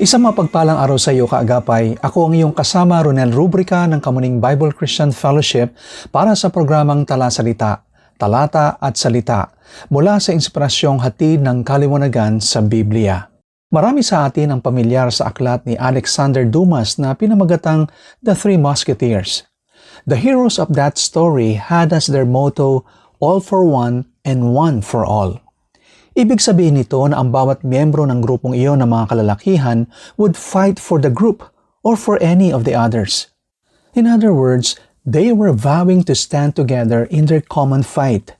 Isang mapagpalang araw sa iyo, kaagapay. Ako ang iyong kasama, Ronel Rubrica ng Kamuning Bible Christian Fellowship para sa programang Tala Salita, Talata at Salita mula sa inspirasyong hatid ng kaliwanagan sa Biblia. Marami sa atin ang pamilyar sa aklat ni Alexander Dumas na pinamagatang The Three Musketeers. The heroes of that story had as their motto, all for one and one for all. Ibig sabihin nito na ang bawat miyembro ng grupong iyon ng mga kalalakihan would fight for the group or for any of the others. In other words, they were vowing to stand together in their common fight.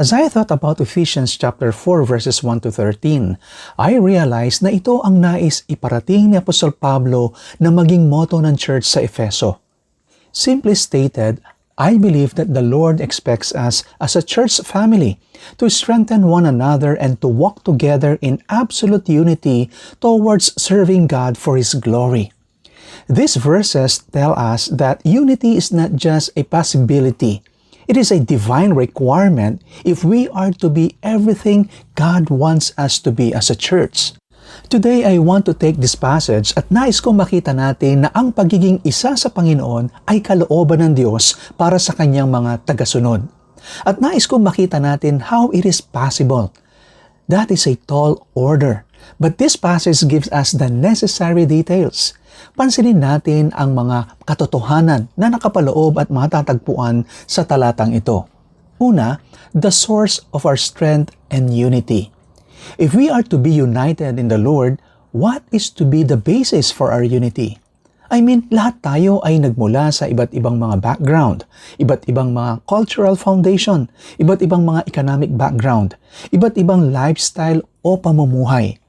As I thought about Ephesians chapter 4 verses 1 to 13, I realized na ito ang nais iparating ni Apostol Pablo na maging motto ng church sa Efeso. Simply stated, I believe that the Lord expects us as a church family to strengthen one another and to walk together in absolute unity towards serving God for His glory. These verses tell us that unity is not just a possibility, it is a divine requirement if we are to be everything God wants us to be as a church. Today, I want to take this passage at nais kong makita natin na ang pagiging isa sa Panginoon ay kalooban ng Diyos para sa kanyang mga tagasunod. At nais kong makita natin how it is possible. That is a tall order. But this passage gives us the necessary details. Pansinin natin ang mga katotohanan na nakapaloob at matatagpuan sa talatang ito. Una, the source of our strength and unity. If we are to be united in the Lord, what is to be the basis for our unity? I mean, lahat tayo ay nagmula sa iba't ibang mga background, iba't ibang mga cultural foundation, iba't ibang mga economic background, iba't ibang lifestyle o pamumuhay.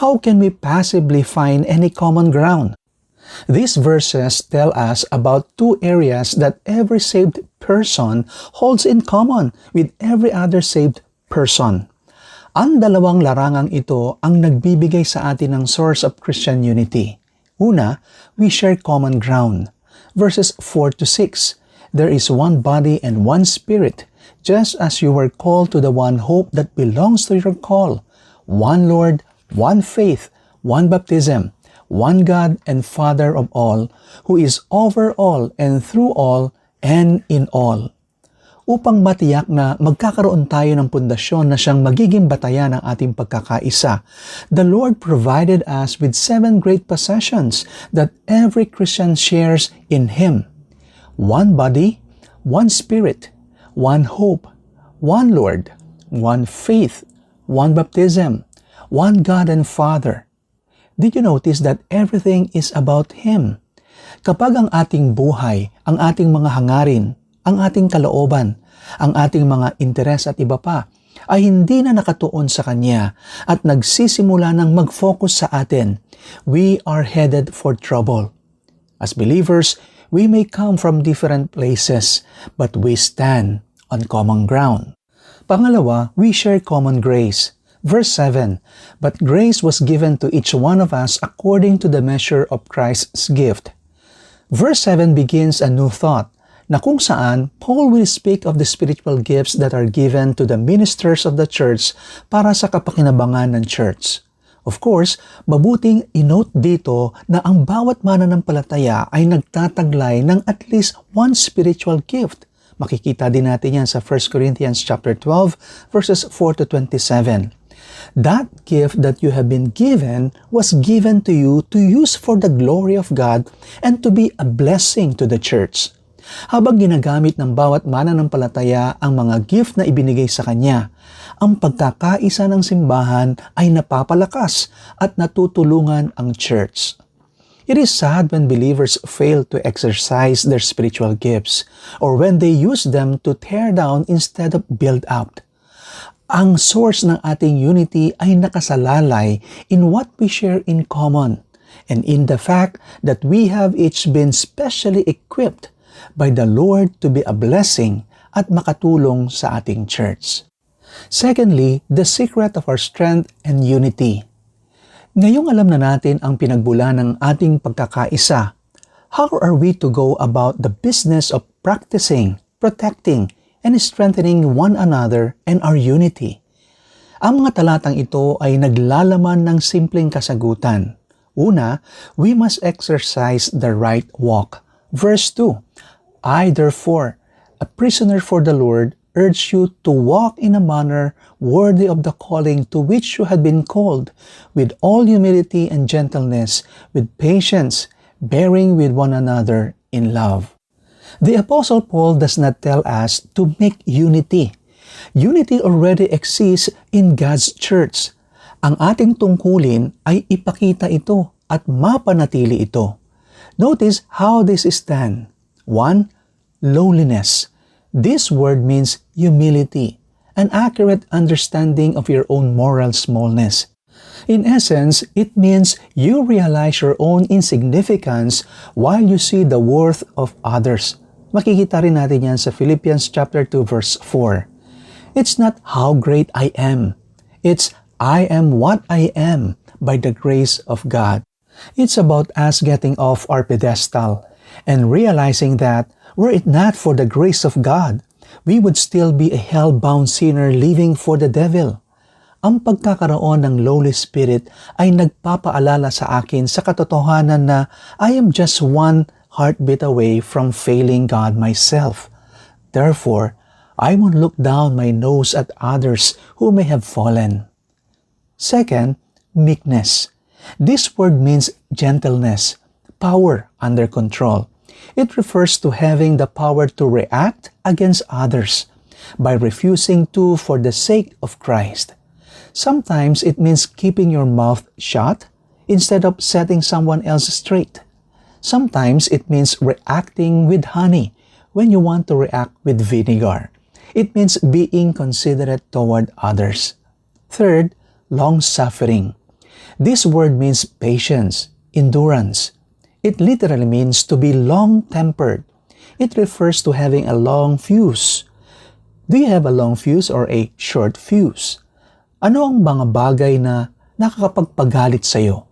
How can we passively find any common ground? These verses tell us about two areas that every saved person holds in common with every other saved person. Ang dalawang larangang ito ang nagbibigay sa atin ng source of Christian unity. Una, we share common ground. Verses 4 to 6, There is one body and one spirit, just as you were called to the one hope that belongs to your call. One Lord, one faith, one baptism, one God and Father of all, who is over all and through all and in all upang matiyak na magkakaroon tayo ng pundasyon na siyang magiging batayan ng ating pagkakaisa. The Lord provided us with seven great possessions that every Christian shares in Him. One body, one spirit, one hope, one Lord, one faith, one baptism, one God and Father. Did you notice that everything is about Him? Kapag ang ating buhay, ang ating mga hangarin, ang ating kalooban, ang ating mga interes at iba pa ay hindi na nakatuon sa Kanya at nagsisimula ng mag-focus sa atin, we are headed for trouble. As believers, we may come from different places, but we stand on common ground. Pangalawa, we share common grace. Verse 7, But grace was given to each one of us according to the measure of Christ's gift. Verse 7 begins a new thought na kung saan Paul will speak of the spiritual gifts that are given to the ministers of the church para sa kapakinabangan ng church. Of course, mabuting inote dito na ang bawat mananampalataya ay nagtataglay ng at least one spiritual gift. Makikita din natin yan sa 1 Corinthians chapter 12 verses 4 to 27. That gift that you have been given was given to you to use for the glory of God and to be a blessing to the church habang ginagamit ng bawat mananampalataya ang mga gift na ibinigay sa kanya. Ang pagkakaisa ng simbahan ay napapalakas at natutulungan ang church. It is sad when believers fail to exercise their spiritual gifts or when they use them to tear down instead of build up. Ang source ng ating unity ay nakasalalay in what we share in common. and in the fact that we have each been specially equipped by the Lord to be a blessing at makatulong sa ating church. Secondly, the secret of our strength and unity. Ngayong alam na natin ang pinagbulan ng ating pagkakaisa, how are we to go about the business of practicing, protecting, and strengthening one another and our unity? Ang mga talatang ito ay naglalaman ng simpleng kasagutan. Una, we must exercise the right walk. Verse 2, I therefore, a prisoner for the Lord, urge you to walk in a manner worthy of the calling to which you had been called, with all humility and gentleness, with patience, bearing with one another in love. The Apostle Paul does not tell us to make unity. Unity already exists in God's church. Ang ating tungkulin ay ipakita ito at mapanatili ito. Notice how this is done. 1. Lowliness. This word means humility, an accurate understanding of your own moral smallness. In essence, it means you realize your own insignificance while you see the worth of others. Makikita rin natin yan sa Philippians chapter 2 verse 4. It's not how great I am. It's I am what I am by the grace of God. It's about us getting off our pedestal and realizing that were it not for the grace of God, we would still be a hell-bound sinner living for the devil. Ang pagkakaroon ng lowly spirit ay nagpapaalala sa akin sa katotohanan na I am just one heartbeat away from failing God myself. Therefore, I won't look down my nose at others who may have fallen. Second, meekness. This word means gentleness, power under control. It refers to having the power to react against others by refusing to for the sake of Christ. Sometimes it means keeping your mouth shut instead of setting someone else straight. Sometimes it means reacting with honey when you want to react with vinegar. It means being considerate toward others. Third, long suffering. This word means patience, endurance, it literally means to be long-tempered. It refers to having a long fuse. Do you have a long fuse or a short fuse? Ano ang mga bagay na nakakapagpagalit sa iyo?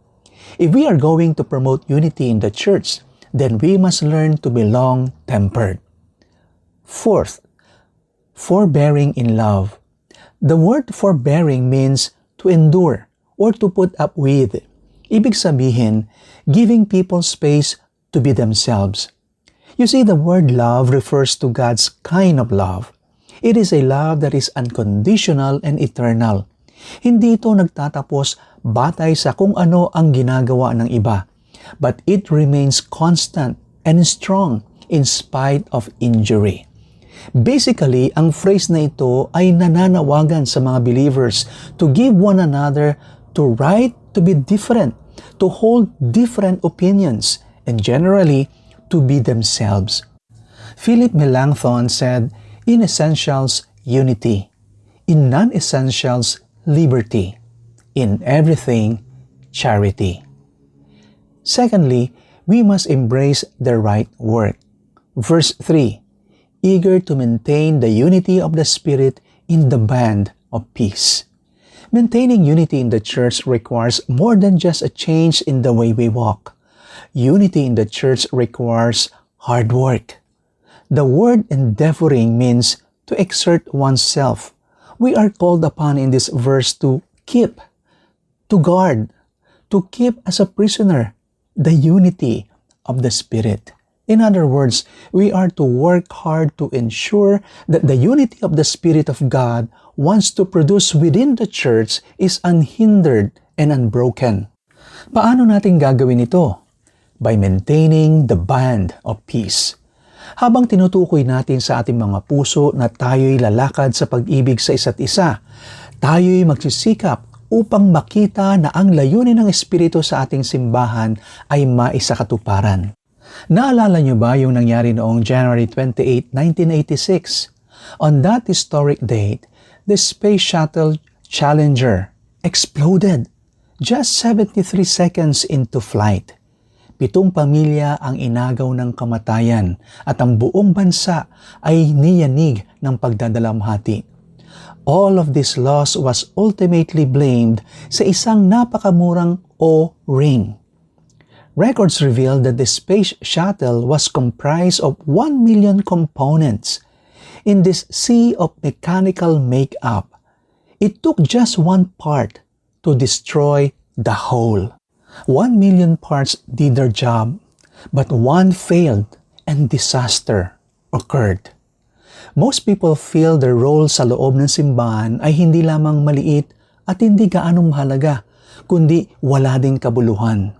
If we are going to promote unity in the church, then we must learn to be long-tempered. Fourth, forbearing in love. The word forbearing means to endure or to put up with. Ibig sabihin, giving people space to be themselves. You see, the word love refers to God's kind of love. It is a love that is unconditional and eternal. Hindi ito nagtatapos batay sa kung ano ang ginagawa ng iba, but it remains constant and strong in spite of injury. Basically, ang phrase na ito ay nananawagan sa mga believers to give one another to right to be different, to hold different opinions, and generally to be themselves. Philip Melanchthon said, in essentials, unity. In non-essentials, liberty. In everything, charity. Secondly, we must embrace the right work. Verse 3 Eager to maintain the unity of the Spirit in the band of peace. Maintaining unity in the church requires more than just a change in the way we walk. Unity in the church requires hard work. The word endeavoring means to exert oneself. We are called upon in this verse to keep, to guard, to keep as a prisoner the unity of the Spirit. In other words, we are to work hard to ensure that the unity of the Spirit of God wants to produce within the church is unhindered and unbroken. Paano natin gagawin ito? By maintaining the band of peace. Habang tinutukoy natin sa ating mga puso na tayo'y lalakad sa pag-ibig sa isa't isa, tayo'y magsisikap upang makita na ang layunin ng Espiritu sa ating simbahan ay maisakatuparan. Naalala niyo ba yung nangyari noong January 28, 1986? On that historic date, the Space Shuttle Challenger exploded. Just 73 seconds into flight, pitong pamilya ang inagaw ng kamatayan at ang buong bansa ay niyanig ng pagdadalamhati. All of this loss was ultimately blamed sa isang napakamurang O-ring. Records reveal that the space shuttle was comprised of 1 million components. In this sea of mechanical makeup, it took just one part to destroy the whole. One million parts did their job, but one failed and disaster occurred. Most people feel their role sa loob ng simbahan ay hindi lamang maliit at hindi gaanong mahalaga, kundi wala ding kabuluhan.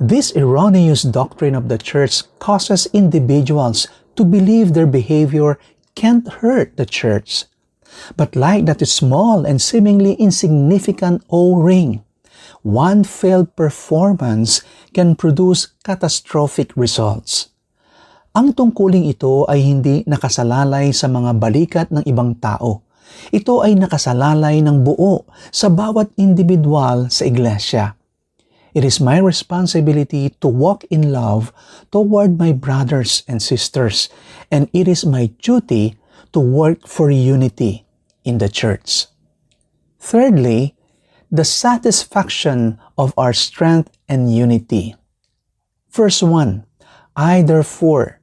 This erroneous doctrine of the church causes individuals to believe their behavior can't hurt the church. But like that small and seemingly insignificant O-ring, one failed performance can produce catastrophic results. Ang tungkuling ito ay hindi nakasalalay sa mga balikat ng ibang tao. Ito ay nakasalalay ng buo sa bawat individual sa iglesia. It is my responsibility to walk in love toward my brothers and sisters, and it is my duty to work for unity in the church. Thirdly, the satisfaction of our strength and unity. Verse 1 I, therefore,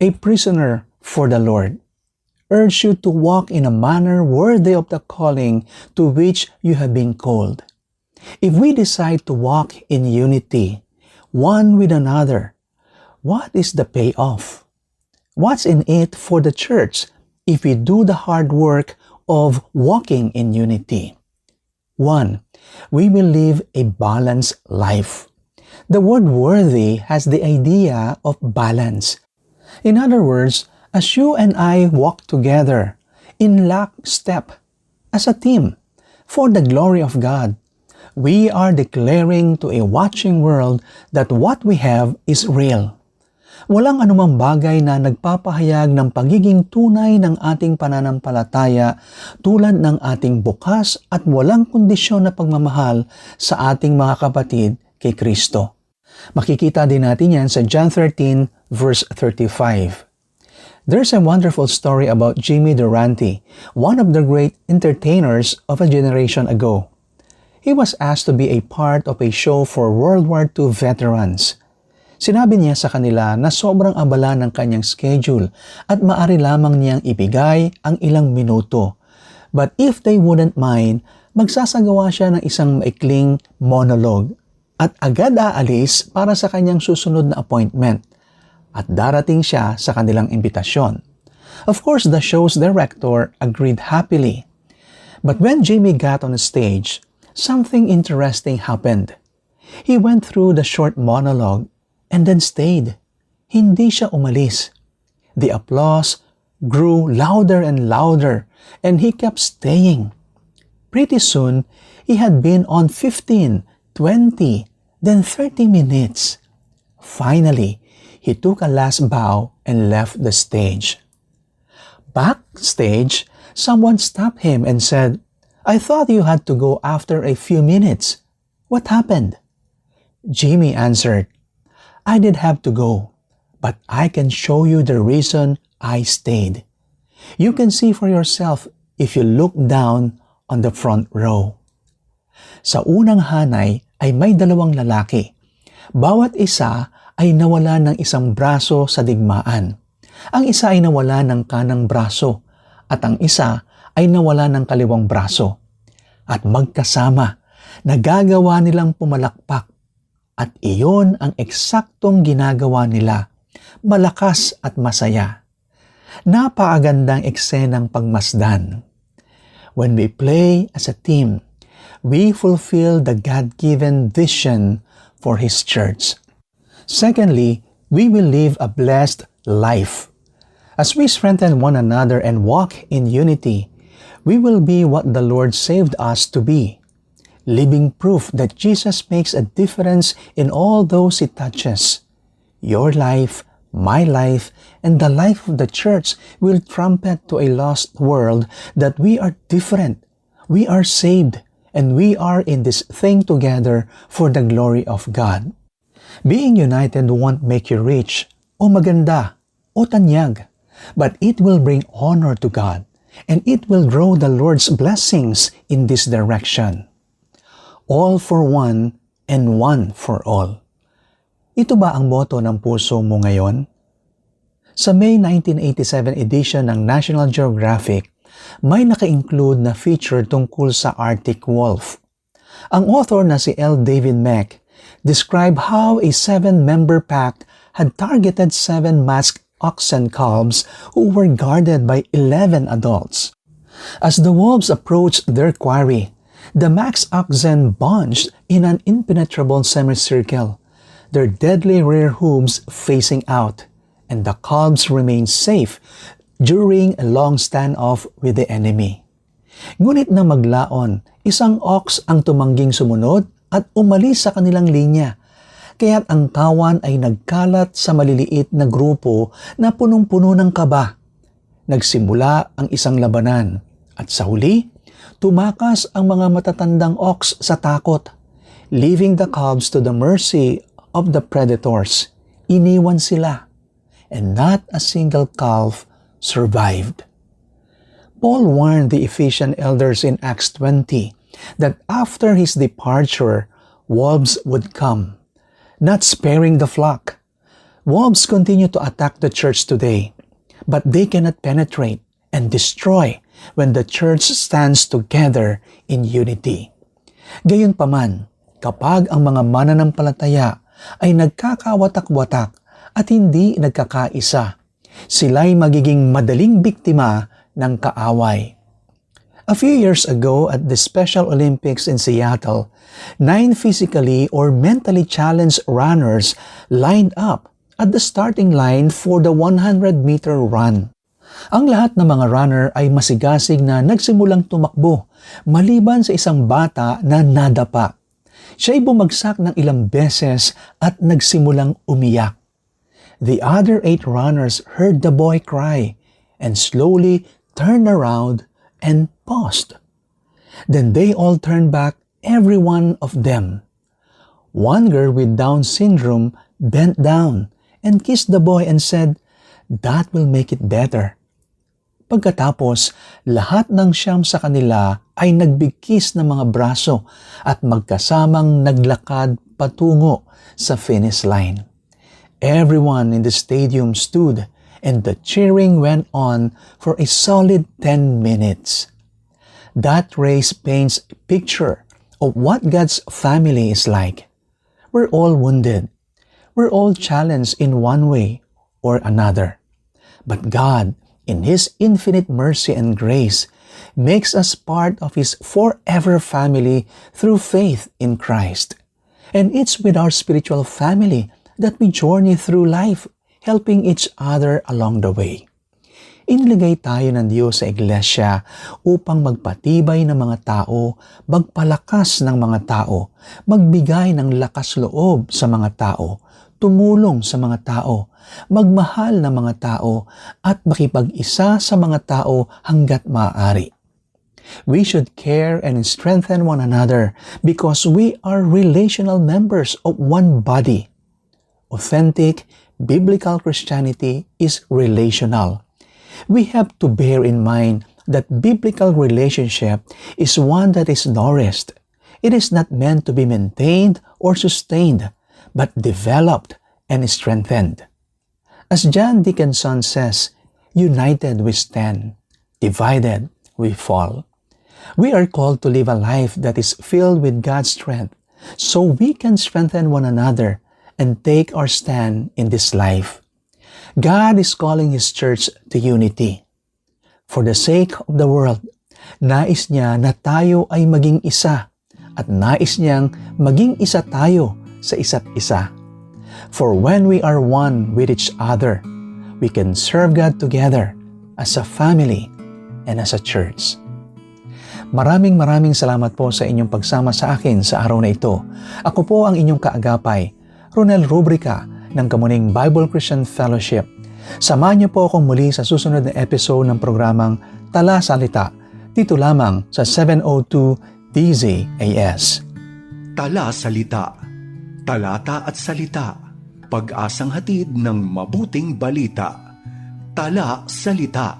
a prisoner for the Lord, urge you to walk in a manner worthy of the calling to which you have been called. If we decide to walk in unity, one with another, what is the payoff? What's in it for the church if we do the hard work of walking in unity? One, we will live a balanced life. The word worthy has the idea of balance. In other words, as you and I walk together in lockstep as a team for the glory of God, we are declaring to a watching world that what we have is real. Walang anumang bagay na nagpapahayag ng pagiging tunay ng ating pananampalataya tulad ng ating bukas at walang kondisyon na pagmamahal sa ating mga kapatid kay Kristo. Makikita din natin yan sa John 13 verse 35. There's a wonderful story about Jimmy Durante, one of the great entertainers of a generation ago. He was asked to be a part of a show for World War II veterans. Sinabi niya sa kanila na sobrang abala ng kanyang schedule at maari lamang niyang ibigay ang ilang minuto. But if they wouldn't mind, magsasagawa siya ng isang maikling monologue at agad aalis para sa kanyang susunod na appointment at darating siya sa kanilang imbitasyon. Of course, the show's director agreed happily. But when Jimmy got on stage, something interesting happened. He went through the short monologue and then stayed. Hindi siya umalis. The applause grew louder and louder and he kept staying. Pretty soon, he had been on 15, 20, then 30 minutes. Finally, he took a last bow and left the stage. Backstage, someone stopped him and said, I thought you had to go after a few minutes. What happened? Jimmy answered, I did have to go, but I can show you the reason I stayed. You can see for yourself if you look down on the front row. Sa unang hanay ay may dalawang lalaki. Bawat isa ay nawala ng isang braso sa digmaan. Ang isa ay nawala ng kanang braso at ang isa ay nawala ng kaliwang braso. At magkasama, nagagawa nilang pumalakpak at iyon ang eksaktong ginagawa nila, malakas at masaya. Napaagandang eksenang pagmasdan. When we play as a team, we fulfill the God-given vision for His church. Secondly, we will live a blessed life. As we strengthen one another and walk in unity, we will be what the Lord saved us to be living proof that Jesus makes a difference in all those He touches. Your life, my life, and the life of the church will trumpet to a lost world that we are different, we are saved, and we are in this thing together for the glory of God. Being united won't make you rich o maganda o tanyag, but it will bring honor to God and it will grow the Lord's blessings in this direction. All for one and one for all. Ito ba ang moto ng puso mo ngayon? Sa May 1987 edition ng National Geographic, may naka-include na feature tungkol sa Arctic wolf. Ang author na si L. David Mack described how a seven-member pack had targeted seven masked oxen calves who were guarded by 11 adults. As the wolves approached their quarry, the masked oxen bunched in an impenetrable semicircle, their deadly rear hooves facing out, and the calves remained safe during a long standoff with the enemy. Ngunit na maglaon, isang ox ang tumangging sumunod at umalis sa kanilang linya. Kaya't ang kawan ay nagkalat sa maliliit na grupo na punong-puno ng kaba. Nagsimula ang isang labanan at sa huli, tumakas ang mga matatandang ox sa takot, leaving the cubs to the mercy of the predators. Iniwan sila, and not a single calf survived. Paul warned the Ephesian elders in Acts 20 that after his departure, wolves would come, not sparing the flock. Wolves continue to attack the church today, but they cannot penetrate and destroy when the church stands together in unity. Gayunpaman, kapag ang mga mananampalataya ay nagkakawatak-watak at hindi nagkakaisa, sila'y magiging madaling biktima ng kaaway. A few years ago at the Special Olympics in Seattle, nine physically or mentally challenged runners lined up at the starting line for the 100-meter run. Ang lahat ng mga runner ay masigasig na nagsimulang tumakbo maliban sa isang bata na nadapa. Siya ay bumagsak ng ilang beses at nagsimulang umiyak. The other eight runners heard the boy cry and slowly turned around and paused. Then they all turned back, every one of them. One girl with Down syndrome bent down and kissed the boy and said, That will make it better. Pagkatapos, lahat ng siyam sa kanila ay nagbigkis ng mga braso at magkasamang naglakad patungo sa finish line. Everyone in the stadium stood and the cheering went on for a solid 10 minutes. That race paints a picture of what God's family is like. We're all wounded. We're all challenged in one way or another. But God, in His infinite mercy and grace, makes us part of His forever family through faith in Christ. And it's with our spiritual family that we journey through life, helping each other along the way. Inilagay tayo ng Diyos sa iglesia upang magpatibay ng mga tao, magpalakas ng mga tao, magbigay ng lakas loob sa mga tao, tumulong sa mga tao, magmahal ng mga tao, at makipag-isa sa mga tao hanggat maaari. We should care and strengthen one another because we are relational members of one body. Authentic biblical Christianity is relational. We have to bear in mind that biblical relationship is one that is nourished. It is not meant to be maintained or sustained, but developed and strengthened. As John Dickinson says, united we stand, divided we fall. We are called to live a life that is filled with God's strength so we can strengthen one another and take our stand in this life. God is calling His church to unity. For the sake of the world, nais niya na tayo ay maging isa at nais niyang maging isa tayo sa isa't isa. For when we are one with each other, we can serve God together as a family and as a church. Maraming maraming salamat po sa inyong pagsama sa akin sa araw na ito. Ako po ang inyong kaagapay, Ronel Rubrica ng Kamuning Bible Christian Fellowship. Samahan niyo po akong muli sa susunod na episode ng programang Tala Salita dito lamang sa 702 DZAS. Tala Salita, Talata at Salita, pag-asang hatid ng mabuting balita. Tala Salita.